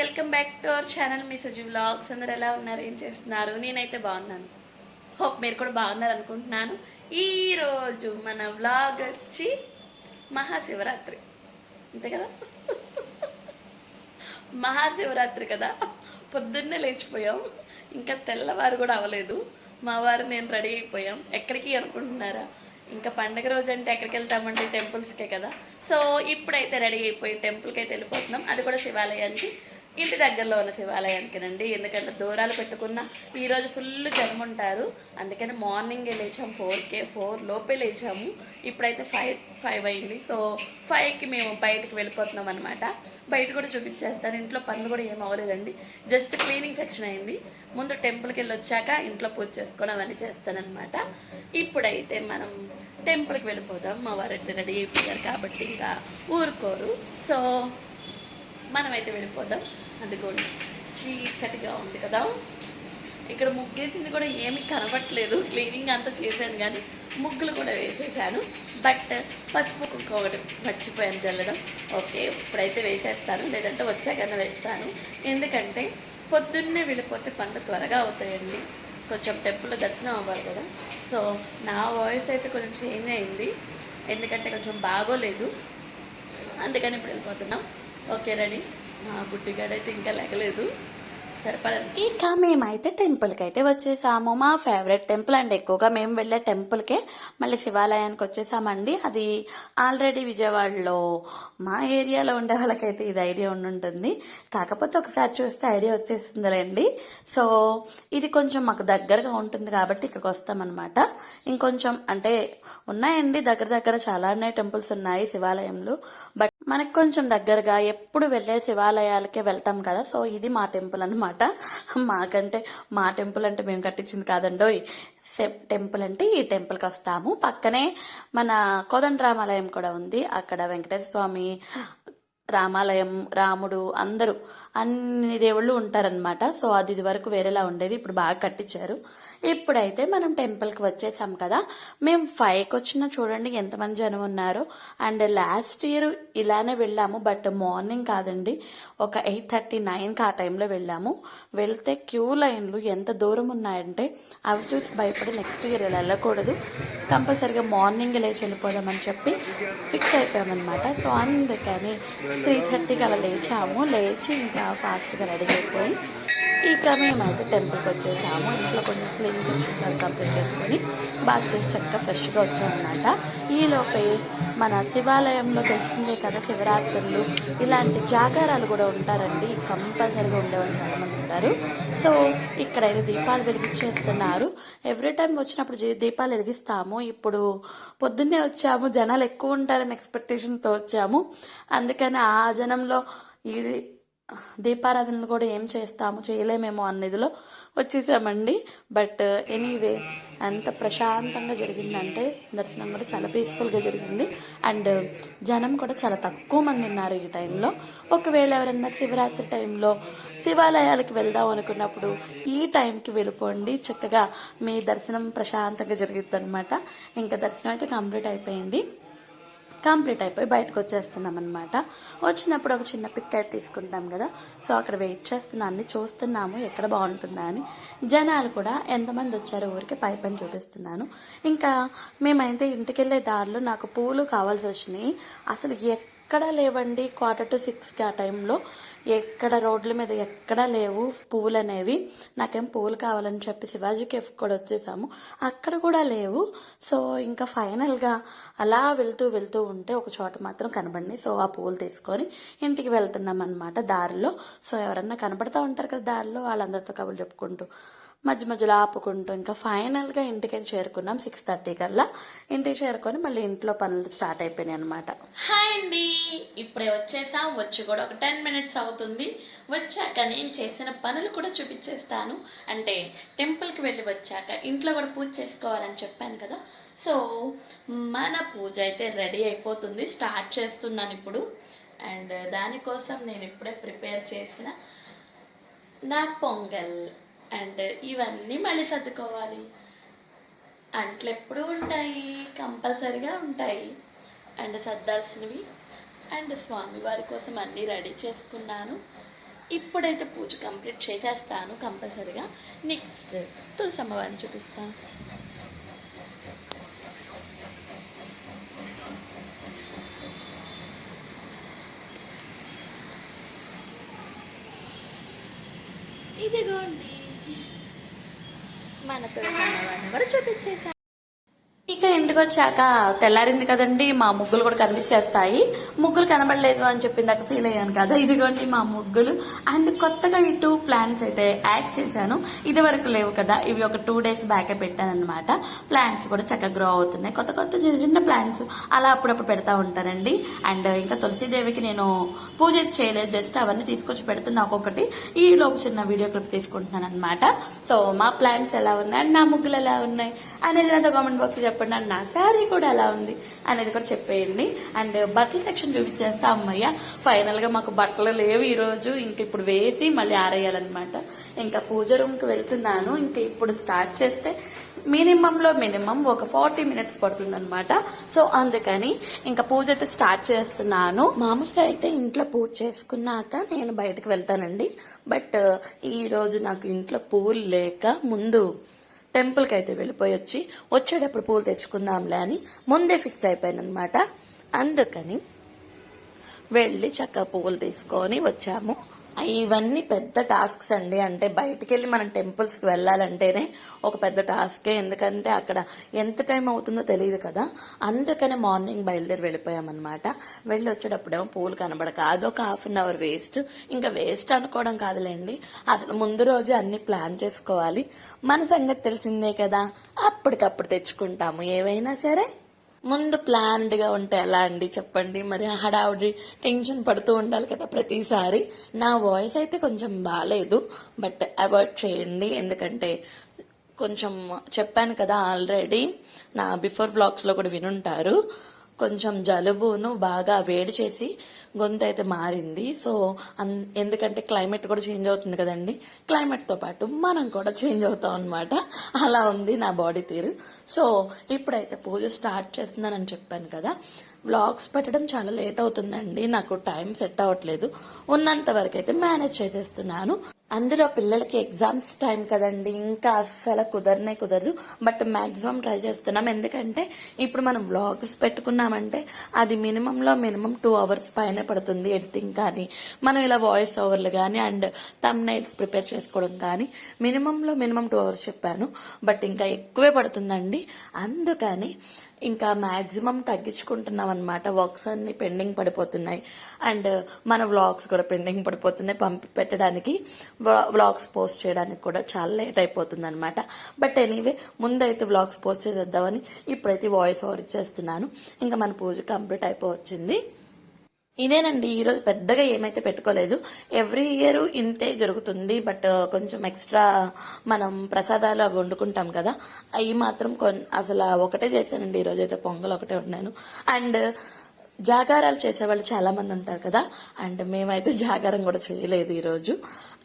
Welcome back to our channel me Saji vlogs అందరు ఎలా ఉన్నారు? ఏం చేస్తున్నారు? నేనైతే బాగున్నాను. హోప్ మీరు కూడా బాగున్నారు అనుకుంటున్నాను. ఈరోజు మన వ్లాగ్ వచ్చి మహాశివరాత్రి. అంతే కదా? మహాశివరాత్రి కదా? పొద్దున్నే లేచిపోయాం. ఇంకా తెల్లవారు కూడా అవ్వలేదు. మా వారు నేను రెడీ అయిపోయాం. ఎక్కడికి అనుకుంటున్నారా? ఇంకా పండగ రోజు అంటే ఎక్కడికి వెళ్తామంటే టెంపుల్స్కే కదా? సో ఇప్పుడైతే రెడీ అయిపోయి టెంపుల్కి అయితే వెళ్ళిపోతున్నాం. అది కూడా శివాలయానికి. ఇంటి దగ్గరలో ఉన్న శివాలయానికినండి. ఎందుకంటే దూరాలు పెట్టుకున్న ఈరోజు ఫుల్ జనం ఉంటారు. అందుకని మార్నింగే లేచాము ఫోర్కే ఫోర్ లోపే లేచాము. ఇప్పుడైతే ఫైవ్ ఫైవ్ అయింది. సో ఫైవ్కి మేము బయటకు వెళ్ళిపోతున్నాం అనమాట బయట కూడా చూపించేస్తాను. ఇంట్లో పనులు కూడా ఏం అవ్వలేదండి. జస్ట్ క్లీనింగ్ సెక్షన్ అయింది. ముందు టెంపుల్కి వెళ్ళి వచ్చాక ఇంట్లో పూజ చేసుకోవడం అవన్నీ చేస్తానమాట ఇప్పుడైతే మనం టెంపుల్కి వెళ్ళిపోదాం. మా వారు రెడీ అయిపోయారు కాబట్టి ఇంకా ఊరుకోరు. సో మనమైతే వెళ్ళిపోదాం. అందుకోండి చీకటిగా ఉంది కదా. ఇక్కడ ముగ్గేసింది కూడా ఏమీ కనబట్టలేదు. క్లీనింగ్ అంతా చేశాను కానీ ముగ్గులు కూడా వేసేసాను. బట్ పసుపు కుంకుమ ఒకటి మర్చిపోయాను చల్లడం ఓకే ఇప్పుడైతే వేసేస్తాను. లేదంటే వచ్చాకన్నా వేస్తాను. ఎందుకంటే పొద్దున్నే వెళ్ళిపోతే పనులు త్వరగా అవుతాయండి. కొంచెం టెంపుల్ దర్శనం అవ్వాలి కదా. సో నా వాయిస్ అయితే కొంచెం చేంజ్ అయింది. ఎందుకంటే కొంచెం బాగోలేదు. అందుకని ఇప్పుడు వెళ్ళిపోతున్నాం. Okay ready. మా బుడ్డిగాడైతే ఇంకా లేకలేదు. సరిపడండి. ఇక మేమైతే టెంపుల్కి అయితే వచ్చేసాము. మా ఫేవరెట్ టెంపుల్ అండ్ ఎక్కువగా మేము వెళ్ళే టెంపుల్కే మళ్ళీ శివాలయానికి వచ్చేసామండి. అది ఆల్రెడీ విజయవాడలో మా ఏరియాలో ఉండే వాళ్ళకైతే ఇది ఐడియా ఉండుంటుంది కాకపోతే ఒకసారి చూస్తే ఐడియా వచ్చేసిందిలేండి. సో ఇది కొంచెం మాకు దగ్గరగా ఉంటుంది కాబట్టి ఇక్కడికి వస్తామన్నమాట. ఇంకొంచెం అంటే ఉన్నాయండి. దగ్గర దగ్గర చాలా టెంపుల్స్ ఉన్నాయి శివాలయంలో. బట్ మనకు కొంచెం దగ్గరగా ఎప్పుడు వెళ్ళే శివాలయాలకే వెళ్తాం కదా. సో ఇది మా టెంపుల్ అనమాట మాకంటే మా టెంపుల్ అంటే మేము కట్టించింది కాదండోయ్ టెంపుల్ అంటే ఈ టెంపుల్కి వస్తాము. పక్కనే మన కోదండరామాలయం కూడా ఉంది. అక్కడ వెంకటేశ్వర స్వామి రామాలయం రాముడు అందరూ అన్ని దేవుళ్ళు ఉంటారనమాట సో అది ఇది వరకు వేరేలా ఉండేది. ఇప్పుడు బాగా కట్టించారు. ఇప్పుడైతే మనం టెంపుల్కి వచ్చేసాం కదా. మేము ఫైవ్కి వచ్చిన చూడండి ఎంతమంది జనం ఉన్నారు. అండ్ లాస్ట్ ఇయర్ ఇలానే వెళ్ళాము. బట్ మార్నింగ్ కాదండి. ఒక ఎయిట్ థర్టీ నైన్కి ఆ టైంలో వెళ్ళాము. వెళ్తే క్యూ లైన్లు ఎంత దూరం ఉన్నాయంటే అవి చూసి భయపడి నెక్స్ట్ ఇయర్ ఇలా వెళ్ళకూడదు. కంపల్సరిగా మార్నింగ్ లేచి వెళ్ళిపోదామని చెప్పి ఫిక్స్ అయిపోయామన్నమాట. సో అందుకని త్రీ థర్టీకి అలా లేచాము. లేచి ఇంకా ఫాస్ట్గా రెడీ అయిపోయి ఇక మేమైతే టెంపుల్కి వచ్చేసాము. ఇంట్లో కొంచెం క్లీన్ చేసుకుంటారు కంప్లీట్ చేసుకొని బాగా చేసి చక్కగా ఫ్రెష్గా వచ్చామన్నమాట. ఈలోపే మన శివాలయంలో తెలిసిందే కదా శివరాత్రులు. ఇలాంటి జాగారాలు కూడా ఉంటారండి. కంపల్సరీగా ఉండేవాళ్ళు చాలామంది ఉంటారు. సో ఇక్కడైతే దీపాలు వెలిగించేస్తున్నారు. ఎవ్రీ టైం వచ్చినప్పుడు దీపాలు వెలిగిస్తాము. ఇప్పుడు పొద్దున్నే వచ్చాము. జనాలు ఎక్కువ ఉంటారని ఎక్స్పెక్టేషన్తో వచ్చాము. అందుకని ఆ జనంలో ఈ దీపారాధనలు కూడా ఏం చేస్తాము చేయలేమేమో అన్నదిలో వచ్చేసామండి. బట్ ఎనీవే ఎంత ప్రశాంతంగా జరిగిందంటే దర్శనం కూడా చాలా పీస్ఫుల్గా జరిగింది. అండ్ జనం కూడా చాలా తక్కువ మంది ఉన్నారు ఈ టైంలో ఒకవేళ ఎవరైనా శివరాత్రి టైంలో శివాలయాలకు వెళ్దాం అనుకున్నప్పుడు ఈ టైంకి వెళ్ళిపోండి. చక్కగా మీ దర్శనం ప్రశాంతంగా జరిగిద్ది అనమాట ఇంకా దర్శనం అయితే కంప్లీట్ అయిపోయింది. కంప్లీట్ అయిపోయి బయటకు వచ్చేస్తున్నాం అనమాట వచ్చినప్పుడు ఒక చిన్న పిక్ అయితే తీసుకుంటాం కదా. సో అక్కడ వెయిట్ చేస్తున్నా అన్ని చూస్తున్నాము ఎక్కడ బాగుంటుందా అని. జనాలు కూడా ఎంతమంది వచ్చారో ఊరికి పై పని చూపిస్తున్నాను. ఇంకా మేమైతే ఇంటికి వెళ్ళే దారిలో నాకు పూలు కావాల్సి వచ్చినాయి. అసలు ఎక్కడ లేవండి. క్వార్టర్ టు సిక్స్కి ఆ టైంలో ఎక్కడ రోడ్ల మీద ఎక్కడా లేవు. పువ్వులు అనేవి నాకేం పువ్వులు కావాలని చెప్పి శివాజీ కేఫ్ కూడా వచ్చేసాము. అక్కడ కూడా లేవు. సో ఇంకా ఫైనల్గా అలా వెళ్తూ వెళ్తూ ఉంటే ఒక చోట మాత్రం కనబడి సో ఆ పువ్వులు తీసుకొని ఇంటికి వెళ్తున్నాం అనమాట దారిలో. సో ఎవరన్నా కనబడతా ఉంటారు కదా దారిలో వాళ్ళందరితో కబుర్లు చెప్పుకుంటూ. మధ్య మధ్యలో ఆపుకుంటూ ఇంకా ఫైనల్గా ఇంటికి చేరుకున్నాం సిక్స్ థర్టీ కల్లా. ఇంటికి చేరుకొని మళ్ళీ ఇంట్లో పనులు స్టార్ట్ అయిపోయినాయి అనమాట హాయ్ అండి. ఇప్పుడే వచ్చేసాం. వచ్చి కూడా ఒక టెన్ మినిట్స్ అవుతుంది. వచ్చాక నేను చేసిన పనులు కూడా చూపించేస్తాను. అంటే టెంపుల్కి వెళ్ళి వచ్చాక ఇంట్లో కూడా పూజ చేసుకోవాలని చెప్పాను కదా. సో మన పూజ అయితే రెడీ అయిపోతుంది. స్టార్ట్ చేస్తున్నాను ఇప్పుడు. అండ్ దానికోసం నేను ఇప్పుడే ప్రిపేర్ చేసిన నా పొంగల్. అండ్ ఇవన్నీ మళ్ళీ సర్దుకోవాలి. అంట్లు ఎప్పుడు ఉంటాయి కంపల్సరిగా ఉంటాయి. అండ్ సర్దాల్సినవి. అండ్ స్వామివారి కోసం అన్నీ రెడీ చేసుకున్నాను. ఇప్పుడైతే పూజ కంప్లీట్ చేసేస్తాను కంపల్సరిగా. నెక్స్ట్ తులసి అమ్మవారిని చూపిస్తాను ఇదిగోండి. మన తులసి కూడా చూపించేసాను వచ్చాక తెల్లారింది కదండి మా ముగ్గులు కూడా కనిపించేస్తాయి. ముగ్గులు కనబడలేదు అని చెప్పిందాక నాకు ఫీల్ అయ్యాను కదా ఇదిగోండి మా ముగ్గులు. అండ్ కొత్తగా ఈ టూ ప్లాంట్స్ అయితే యాడ్ చేశాను. ఇది వరకు లేవు కదా ఇవి ఒక టూ డేస్ బ్యాకే పెట్టాను అనమాట ప్లాంట్స్ కూడా చక్కగా గ్రో అవుతున్నాయి. కొత్త కొత్త చిన్న చిన్న ప్లాంట్స్ అలా అప్పుడప్పుడు పెడతా ఉంటానండి. అండ్ ఇంకా తులసీదేవికి నేను పూజ చేయలేదు జస్ట్ అవన్నీ తీసుకొచ్చి పెడుతున్నా ఒక్కొక్కటి. ఈ లోపు చిన్న వీడియో క్లిప్ తీసుకుంటున్నాను అనమాట సో మా ప్లాంట్స్ ఎలా ఉన్నాయి? అండ్ నా ముగ్గులు ఎలా ఉన్నాయి? అనేది నాతో కామెంట్ బాక్స్ చెప్పండి. అండ్ నా శారీ కూడా ఎలా ఉంది అనేది కూడా చెప్పేయండి. అండ్ బట్టల సెక్షన్ చూపించేస్తా అమ్మయ్య ఫైనల్గా మాకు బట్టలు లేవు ఈ రోజు ఇంక ఇప్పుడు వేసి మళ్ళీ ఆరేయాలన్నమాట. ఇంకా పూజ రూమ్కి వెళ్తున్నాను. ఇంకా ఇప్పుడు స్టార్ట్ చేస్తే మినిమం లో మినిమం ఒక ఫార్టీ మినిట్స్ పడుతుంది అనమాట సో అందుకని ఇంకా పూజ అయితే స్టార్ట్ చేస్తున్నాను. మామూలుగా అయితే ఇంట్లో పూజ చేసుకున్నాక నేను బయటకు వెళ్తానండి. బట్ ఈ రోజు నాకు ఇంట్లో పూలు లేక ముందు టెంపుల్కి అయితే వెళ్ళిపోయి వచ్చి వచ్చేటప్పుడు పూలు తెచ్చుకుందాంలే అని ముందే ఫిక్స్ అయిపోయాను అనమాట అందుకని వెళ్ళి చక్కగా పువ్వులు తీసుకొని వచ్చాము. ఇవన్నీ పెద్ద టాస్క్స్ అండి. అంటే బయటికి వెళ్ళి మనం టెంపుల్స్కి వెళ్ళాలంటేనే ఒక పెద్ద టాస్కే. ఎందుకంటే అక్కడ ఎంత టైం అవుతుందో తెలియదు కదా. అందుకనే మార్నింగ్ బయలుదేరి వెళ్ళిపోయామన్నమాట. వెళ్ళి వచ్చేటప్పుడేమో పూలు కనబడక అదొక హాఫ్ అన్ అవర్ వేస్ట్. ఇంకా వేస్ట్ అనుకోవడం కాదులేండి. అసలు ముందు రోజు అన్ని ప్లాన్ చేసుకోవాలి. మన సంగతి తెలిసిందే కదా. అప్పటికప్పుడు తెచ్చుకుంటాము. ఏవైనా సరే ముందు ప్లాన్డ్గా ఉంటే ఎలా అండి? చెప్పండి. మరి హడావుడి టెన్షన్ పడుతూ ఉండాలి కదా ప్రతిసారి. నా వాయిస్ అయితే కొంచెం బాగాలేదు బట్ అవాయిడ్ చేయండి. ఎందుకంటే కొంచెం చెప్పాను కదా ఆల్రెడీ నా బిఫోర్ వ్లాగ్స్లో కూడా వినుంటారు. కొంచెం జలుబును బాగా వేడి చేసి గొంతు అయితే మారింది. సో అన్- ఎందుకంటే క్లైమేట్ కూడా చేంజ్ అవుతుంది కదండి. క్లైమేట్తో పాటు మనం కూడా చేంజ్ అవుతాం అనమాట అలా ఉంది నా బాడీ తీరు. సో ఇప్పుడైతే పూజ స్టార్ట్ చేస్తున్నానని చెప్పాను కదా. వ్లాగ్స్ పెట్టడం చాలా లేట్ అవుతుందండి. నాకు టైం సెట్ అవ్వట్లేదు. ఉన్నంత వరకు అయితే మేనేజ్ చేసేస్తున్నాను. అందులో పిల్లలకి ఎగ్జామ్స్ టైం కదండి. ఇంకా అస్సలు కుదరనే కుదరదు. బట్ మ్యాక్సిమం ట్రై చేస్తున్నాం. ఎందుకంటే ఇప్పుడు మనం వ్లాగ్స్ పెట్టుకున్నామంటే అది మినిమంలో మినిమం టూ అవర్స్ పైన పడుతుంది ఎడిటింగ్ కానీ మనం ఇలా వాయిస్ ఓవర్లు కానీ అండ్ తమ్ నైల్స్ ప్రిపేర్ చేసుకోవడం కానీ మినిమంలో మినిమం టూ అవర్స్ చెప్పాను. బట్ ఇంకా ఎక్కువే పడుతుందండి. అందుకని ఇంకా మ్యాక్సిమం తగ్గించుకుంటున్నాం అనమాట వర్క్స్ అన్ని పెండింగ్ పడిపోతున్నాయి. అండ్ మన వ్లాగ్స్ కూడా పెండింగ్ పడిపోతున్నాయి. పంపి పెట్టడానికి వ్లాగ్స్ పోస్ట్ చేయడానికి కూడా చాలా లేట్ అయిపోతుంది అనమాట బట్ ఎనీవే ముందైతే వ్లాగ్స్ పోస్ట్ చేసేద్దామని ఇప్పుడైతే వాయిస్ ఓవర్ ఇచ్చేస్తున్నాను. ఇంకా మన పూజ కంప్లీట్ అయిపోవచ్చింది. ఇదేనండి ఈరోజు పెద్దగా ఏమైతే పెట్టుకోలేదు. ఎవ్రీ ఇయర్ ఇంతే జరుగుతుంది బట్ కొంచెం ఎక్స్ట్రా మనం ప్రసాదాలు అవి వండుకుంటాం కదా అవి మాత్రం కొన్ అసలు ఒకటే చేశానండి ఈరోజు అయితే పొంగల్ ఒకటే ఉన్నాను అండ్ జాగారాలు చేసేవాళ్ళు చాలామంది ఉంటారు కదా అండ్ మేమైతే జాగారం కూడా చేయలేదు ఈరోజు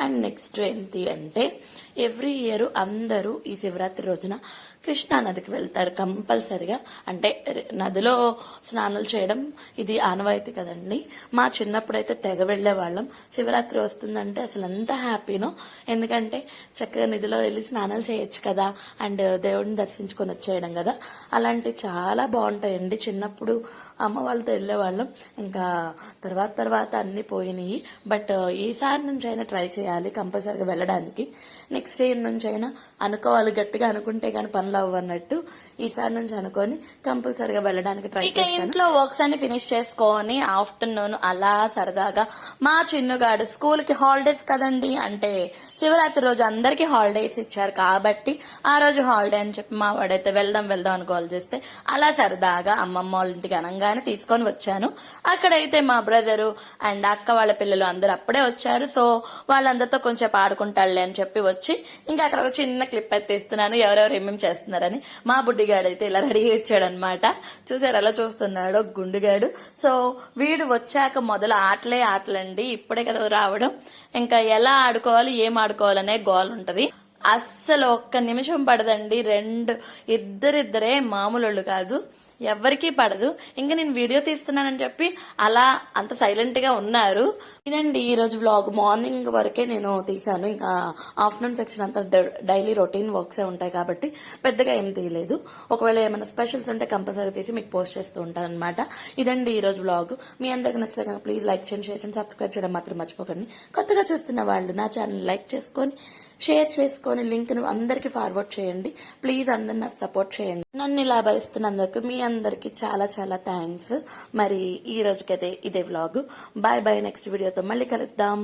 అండ్ నెక్స్ట్ ఏంటి అంటే ఎవ్రీ ఇయర్ అందరూ ఈ శివరాత్రి రోజున కృష్ణా నదికి వెళ్తారు కంపల్సరిగా. అంటే నదిలో స్నానాలు చేయడం ఇది ఆనవాయితీ కదండి. మా చిన్నప్పుడైతే తెగ వెళ్ళే వాళ్ళం శివరాత్రి వస్తుందంటే అసలు ఎంత హ్యాపీనో. ఎందుకంటే చక్కగా నదిలో వెళ్ళి స్నానాలు చేయొచ్చు కదా. అండ్ దేవుడిని దర్శించుకొని వచ్చేయడం కదా. అలాంటివి చాలా బాగుంటాయండి. చిన్నప్పుడు అమ్మ వాళ్ళతో వెళ్ళేవాళ్ళం. ఇంకా తర్వాత తర్వాత అన్ని పోయినాయి. బట్ ఈసారి నుంచి అయినా ట్రై చేయాలి కంపల్సరీగా వెళ్ళడానికి. నెక్స్ట్ ఇయర్ నుంచి అయినా అనుకోవాలి. గట్టిగా అనుకుంటే కానీ పనులు అవ్వన్నట్టు ఈసారి నుంచి అనుకొని కంపల్సరీగా వెళ్ళడానికి ట్రై ఇక ఇంట్లో వర్క్స్ అన్ని ఫినిష్ చేసుకొని ఆఫ్టర్నూన్ అలా సరదాగా మా చిన్నుగాడు స్కూల్కి హాలిడేస్ కదండి అంటే శివరాత్రి రోజు అందరికి హాలిడేస్ ఇచ్చారు కాబట్టి ఆ రోజు హాలిడే అని చెప్పి మా వాడైతే వెళ్దాం వెళ్దాం అని కాల్ చేస్తే అలా సరదాగా అమ్మమ్మ వాళ్ళ ఇంటికి అనగానే తీసుకొని వచ్చాను. అక్కడైతే మా బ్రదరు అండ్ అక్క వాళ్ళ పిల్లలు అందరూ అప్పుడే వచ్చారు. సో వాళ్ళందరితో కొంచెం ఆడుకుంటాడులే అని చెప్పి వచ్చి ఇంకా అక్కడ ఒక చిన్న క్లిప్ అయితే తీస్తున్నాను ఎవరెవరు ఏమేమి చేస్తున్నారని మా బుడ్డిగాడు అయితే ఇలా రెడీ ఇచ్చాడు అనమాట చూసారు ఎలా చూస్తున్నాడు గుండుగాడు. సో వీడు వచ్చాక మొదలు ఆటలే ఆటలండి. ఇప్పుడే కదా రావడం. ఇంకా ఎలా ఆడుకోవాలి ఏం ఆడుకోవాలనే గోల్ ఉంటది అస్సలు ఒక్క నిమిషం పడదండి. రెండు ఇద్దరిద్దరే మామూలు కాదు. ఎవరికీ పడదు. ఇంకా నేను వీడియో తీస్తున్నానని చెప్పి అలా అంత సైలెంట్గా ఉన్నారు. ఇదండి ఈ రోజు వ్లాగ్ మార్నింగ్ వరకే నేను తీశాను. ఇంకా ఆఫ్టర్నూన్ సెక్షన్ అంతా డైలీ రొటీన్ వర్క్సే ఉంటాయి కాబట్టి పెద్దగా ఏం తీయలేదు. ఒకవేళ ఏమైనా స్పెషల్స్ ఉంటే కంపల్సరీ తీసి మీకు పోస్ట్ చేస్తూ ఉంటాను అనమాట ఇదండి ఈ రోజు వ్లాగ్ మీ అందరికి నచ్చితే కనుక ప్లీజ్ లైక్ చేయండి షేర్ చేయండి సబ్స్క్రైబ్ చేయడం మాత్రం మర్చిపోకండి. కొత్తగా చూస్తున్న వాళ్ళు నా ఛానల్ లైక్ చేసుకొని షేర్ చేసుకొని లింక్ను అందరికి ఫార్వర్డ్ చేయండి. ప్లీజ్ అందరు నాకు సపోర్ట్ చేయండి. నన్ను ఇలా భరిస్తున్నందుకు మీ అందరికి చాలా చాలా థ్యాంక్స్. మరి ఈ రోజుకైతే ఇదే వ్లాగ్ బాయ్ బాయ్ నెక్స్ట్ వీడియోతో మళ్ళీ కలుద్దాం.